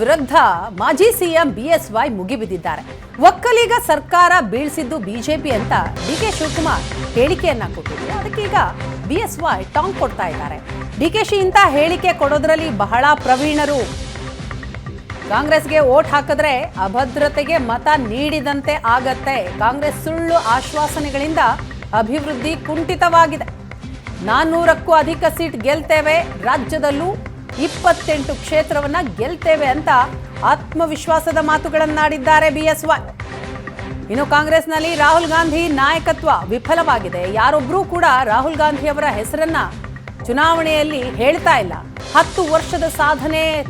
ವಿರುದ್ಧ ಮಾಜಿ CM BSY ಮುಗಿಬಿದ್ದಿದ್ದಾರೆ. ಒಕ್ಕಲಿಗ ಸರ್ಕಾರ ಬೀಳಿಸಿದ್ದು ಬಿಜೆಪಿ ಅಂತ ಡಿ ಕೆ ಶಿವಕುಮಾರ್ ಹೇಳಿಕೆಯನ್ನ ಕೊಟ್ಟಿದ್ರು. ಅದಕ್ಕೀಗ ಬಿಎಸ್ವೈ ಟಾಂಗ್ ಕೊಡ್ತಾ ಇದ್ದಾರೆ. ಡಿ ಕೆ ಶಿ ಇಂಥ ಹೇಳಿಕೆ ಕೊಡೋದ್ರಲ್ಲಿ ಬಹಳ ಪ್ರವೀಣರು. ಕಾಂಗ್ರೆಸ್ಗೆ ಓಟ್ ಹಾಕಿದ್ರೆ ಅಭದ್ರತೆಗೆ ಮತ ನೀಡಿದಂತೆ ಆಗತ್ತೆ. ಕಾಂಗ್ರೆಸ್ ಸುಳ್ಳು ಆಶ್ವಾಸನೆಗಳಿಂದ ಅಭಿವೃದ್ಧಿ ಕುಂಠಿತವಾಗಿದೆ. ನಾನ್ನೂರಕ್ಕೂ ಅಧಿಕ ಸೀಟ್ ಗೆಲ್ತೇವೆ. ರಾಜ್ಯದಲ್ಲೂ ಇಪ್ಪತ್ತೆಂಟು ಕ್ಷೇತ್ರವನ್ನ ಗೆಲ್ತೇವೆ ಅಂತ ಆತ್ಮವಿಶ್ವಾಸದ ಮಾತುಗಳನ್ನಾಡಿದ್ದಾರೆ ಬಿಎಸ್ವೈ. ಇನ್ನು ಕಾಂಗ್ರೆಸ್ನಲ್ಲಿ ರಾಹುಲ್ ಗಾಂಧಿ ನಾಯಕತ್ವ ವಿಫಲವಾಗಿದೆ. ಯಾರೊಬ್ಬರೂ ಕೂಡ ರಾಹುಲ್ ಗಾಂಧಿ ಅವರ ಹೆಸರನ್ನ ಚುನಾವಣೆಯಲ್ಲಿ ಹೇಳ್ತಾ ಇಲ್ಲ. ಹತ್ತು ವರ್ಷದ ಸಾಧನೆ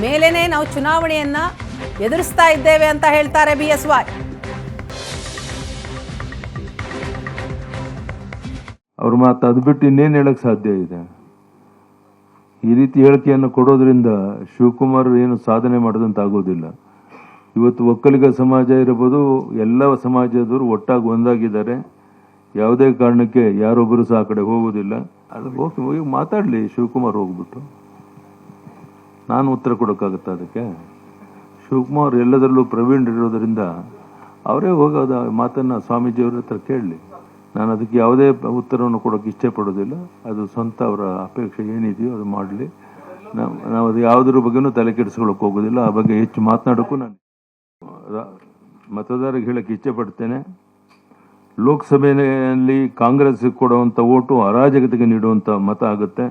ಮೇಲೇನೆ ನಾವು ಚುನಾವಣೆಯನ್ನ ಎದುರಿಸ್ತಾ ಇದ್ದೇವೆ ಅಂತ ಹೇಳ್ತಾರೆ ಬಿಎಸ್ವೈ. ಅವ್ರ ಮಾತು ಅದು ಬಿಟ್ಟು ಇನ್ನೇನು ಹೇಳಕ್ ಸಾಧ್ಯ ಇದೆ? ಈ ರೀತಿ ಹೇಳಿಕೆಯನ್ನು ಕೊಡೋದ್ರಿಂದ ಶಿವಕುಮಾರ್ ಏನು ಸಾಧನೆ ಮಾಡಿದಂತಾಗೋದಿಲ್ಲ. ಇವತ್ತು ಒಕ್ಕಲಿಗ ಸಮಾಜ ಇರಬಹುದು ಎಲ್ಲ ಸಮಾಜದವರು ಒಟ್ಟಾಗಿ ಒಂದಾಗಿದ್ದಾರೆ. ಯಾವುದೇ ಕಾರಣಕ್ಕೆ ಯಾರೊಬ್ಬರು ಸಹ ಆ ಕಡೆ ಹೋಗೋದಿಲ್ಲ. ಅದು ಹೋಗಿ ಹೋಗಿ ಮಾತಾಡಲಿ, ಶಿವಕುಮಾರ್ ಹೋಗ್ಬಿಟ್ಟು. ನಾನು ಉತ್ತರ ಕೊಡೋಕ್ಕಾಗುತ್ತೆ ಅದಕ್ಕೆ? ಶಿವಕುಮಾರ್ ಎಲ್ಲದರಲ್ಲೂ ಪ್ರವೀಣರಿರೋದ್ರಿಂದ ಅವರೇ ಹೋಗೋದ ಮಾತನ್ನು ಸ್ವಾಮೀಜಿಯವ್ರ ಹತ್ರ ಕೇಳಲಿ. ನಾನು ಅದಕ್ಕೆ ಯಾವುದೇ ಉತ್ತರವನ್ನು ಕೊಡೋಕ್ಕೆ ಇಷ್ಟಪಡೋದಿಲ್ಲ. ಅದು ಸ್ವಂತ ಅವರ ಅಪೇಕ್ಷೆ ಏನಿದೆಯೋ ಅದು ಮಾಡಲಿ. ನಾವು ನಾವು ಅದು ಯಾವುದ್ರ ಬಗ್ಗೆನೂ ತಲೆ ಕೆಡಿಸ್ಕೊಳ್ಳೋಕೆ ಹೋಗೋದಿಲ್ಲ. ಆ ಬಗ್ಗೆ ಹೆಚ್ಚು ಮಾತನಾಡೋಕ್ಕೂ ನಾನು ಮತದಾರರಿಗೆ ಹೇಳಕ್ಕೆ ಇಷ್ಟಪಡ್ತೇನೆ. ಲೋಕಸಭೆಯಲ್ಲಿ ಕಾಂಗ್ರೆಸ್ ಕೊಡುವಂಥ ಓಟು ಅರಾಜಕತೆಗೆ ನೀಡುವಂಥ ಮತ ಆಗುತ್ತೆ.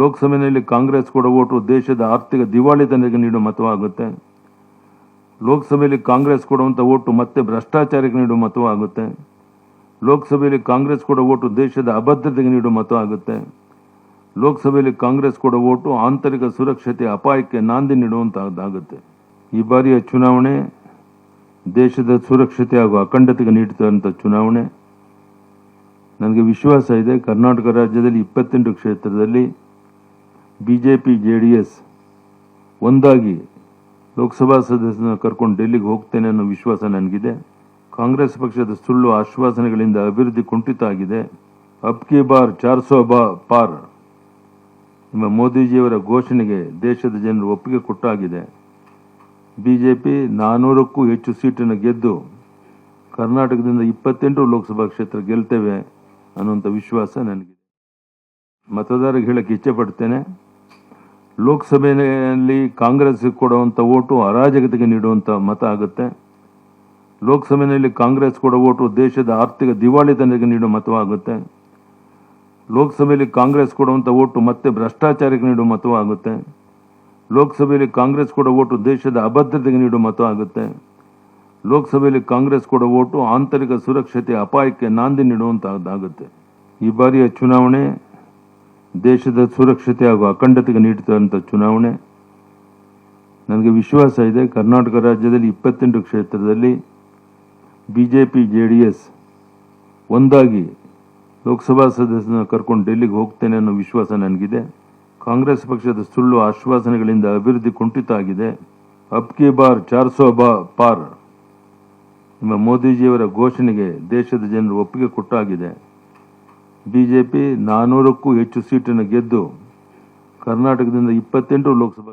ಲೋಕಸಭೆಯಲ್ಲಿ ಕಾಂಗ್ರೆಸ್ ಕೊಡೋ ಓಟು ದೇಶದ ಆರ್ಥಿಕ ದಿವಾಳಿತನಕ್ಕೆ ನೀಡುವ ಮತವಾಗುತ್ತೆ. ಲೋಕಸಭೆಯಲ್ಲಿ ಕಾಂಗ್ರೆಸ್ ಕೊಡುವಂಥ ಓಟು ಮತ್ತೆ ಭ್ರಷ್ಟಾಚಾರಕ್ಕೆ ನೀಡುವ ಮತವಾಗುತ್ತೆ. ಲೋಕಸಭೆಯಲ್ಲಿ ಕಾಂಗ್ರೆಸ್ ಕೂಡ ಓಟು ದೇಶದ ಅಭದ್ರತೆಗೆ ನೀಡುವ ಮತ ಆಗುತ್ತೆ. ಲೋಕಸಭೆಯಲ್ಲಿ ಕಾಂಗ್ರೆಸ್ ಕೂಡ ಓಟು ಆಂತರಿಕ ಸುರಕ್ಷತೆ ಅಪಾಯಕ್ಕೆ ನಾಂದಿ ನೀಡುವಂತಹದ್ದಾಗುತ್ತೆ. ಈ ಬಾರಿಯ ಚುನಾವಣೆ ದೇಶದ ಸುರಕ್ಷತೆ ಹಾಗೂ ಅಖಂಡತೆಗೆ ನೀಡುತ್ತಿರುವಂಥ ಚುನಾವಣೆ. ನನಗೆ ವಿಶ್ವಾಸ ಇದೆ, ಕರ್ನಾಟಕ ರಾಜ್ಯದಲ್ಲಿ ಇಪ್ಪತ್ತೆಂಟು ಕ್ಷೇತ್ರದಲ್ಲಿ ಬಿಜೆಪಿ ಜೆ ಡಿ ಎಸ್ ಒಂದಾಗಿ ಲೋಕಸಭಾ ಸದಸ್ಯನ ಕರ್ಕೊಂಡು ಡೆಲ್ಲಿಗೆ ಹೋಗ್ತೇನೆ ಅನ್ನೋ ವಿಶ್ವಾಸ ನನಗಿದೆ. ಕಾಂಗ್ರೆಸ್ ಪಕ್ಷದ ಸುಳ್ಳು ಆಶ್ವಾಸನೆಗಳಿಂದ ಅಭಿವೃದ್ಧಿ ಕುಂಠಿತ ಆಗಿದೆ ಅಬ್ ಕಿ ಬಾರ್ ಚಾರ್ ಸೋ ಬಾ ಪಾರ್. ನಿಮ್ಮ ಮೋದಿಜಿಯವರ ಘೋಷಣೆಗೆ ದೇಶದ ಜನರು ಒಪ್ಪಿಗೆ ಕೊಟ್ಟಾಗಿದೆ. ಬಿಜೆಪಿ ನಾನ್ನೂರಕ್ಕೂ ಹೆಚ್ಚು ಸೀಟನ್ನು ಗೆದ್ದು ಕರ್ನಾಟಕದಿಂದ ಇಪ್ಪತ್ತೆಂಟು ಲೋಕಸಭಾ ಕ್ಷೇತ್ರ ಗೆಲ್ತೇವೆ ಅನ್ನುವಂಥ ವಿಶ್ವಾಸ ನನಗಿದೆ. ಮತದಾರರಿಗೆ ಹೇಳಕ್ಕೆ ಇಚ್ಛೆ ಪಡ್ತೇನೆ. ಲೋಕಸಭೆಯಲ್ಲಿ ಕಾಂಗ್ರೆಸ್ಗೆ ಕೊಡುವಂಥ ಓಟು ಅರಾಜಕತೆಗೆ ನೀಡುವಂಥ ಮತ ಆಗುತ್ತೆ. ಲೋಕಸಭೆಯಲ್ಲಿ ಕಾಂಗ್ರೆಸ್ ಕೊಡೋ ಓಟು ದೇಶದ ಆರ್ಥಿಕ ದಿವಾಳಿತನಕ್ಕೆ ನೀಡುವ ಮತವಾಗುತ್ತೆ. ಲೋಕಸಭೆಯಲ್ಲಿ ಕಾಂಗ್ರೆಸ್ ಕೊಡುವಂಥ ಓಟು ಮತ್ತೆ ಭ್ರಷ್ಟಾಚಾರಕ್ಕೆ ನೀಡುವ ಮತವಾಗುತ್ತೆ. ಲೋಕಸಭೆಯಲ್ಲಿ ಕಾಂಗ್ರೆಸ್ ಕೊಡೋ ಓಟು ದೇಶದ ಅಭದ್ರತೆಗೆ ನೀಡುವ ಮತವಾಗುತ್ತೆ. ಲೋಕಸಭೆಯಲ್ಲಿ ಕಾಂಗ್ರೆಸ್ ಕೊಡೋ ಓಟು ಆಂತರಿಕ ಸುರಕ್ಷತೆ, ಅಪಾಯಕ್ಕೆ ನಾಂದಿ ನೀಡುವಂತಹದ್ದಾಗುತ್ತೆ. ಈ ಬಾರಿಯ ಚುನಾವಣೆ ದೇಶದ ಸುರಕ್ಷತೆ ಹಾಗೂ ಅಖಂಡತೆಗೆ ನೀಡುತ್ತಿರುವಂಥ ಚುನಾವಣೆ. ನನಗೆ ವಿಶ್ವಾಸ ಇದೆ, ಕರ್ನಾಟಕ ರಾಜ್ಯದಲ್ಲಿ ಇಪ್ಪತ್ತೆಂಟು ಕ್ಷೇತ್ರದಲ್ಲಿ ಬಿಜೆಪಿ ಜೆ ಡಿ ಎಸ್ ಒಂದಾಗಿ ಲೋಕಸಭಾ ಸದಸ್ಯನ ಕರ್ಕೊಂಡು ಡೆಲ್ಲಿಗೆ ಹೋಗ್ತೇನೆ ಅನ್ನೋ ವಿಶ್ವಾಸ ನನಗಿದೆ. ಕಾಂಗ್ರೆಸ್ ಪಕ್ಷದ ಸುಳ್ಳು ಆಶ್ವಾಸನೆಗಳಿಂದ ಅಭಿವೃದ್ಧಿ ಕುಂಠಿತ ಆಗಿದೆ. ಅಬ್ ಬಾರ್, ಚಾರ್ ಸೋ ಬಾ ಪಾರ್ ನಿಮ್ಮ ಮೋದಿಜಿಯವರ ಘೋಷಣೆಗೆ ದೇಶದ ಜನರು ಒಪ್ಪಿಗೆ ಕೊಟ್ಟಾಗಿದೆ. ಬಿ ಜೆ ಪಿ ನಾನೂರಕ್ಕೂ ಹೆಚ್ಚು ಸೀಟನ್ನು ಗೆದ್ದು ಕರ್ನಾಟಕದಿಂದ ಇಪ್ಪತ್ತೆಂಟು ಲೋಕಸಭಾ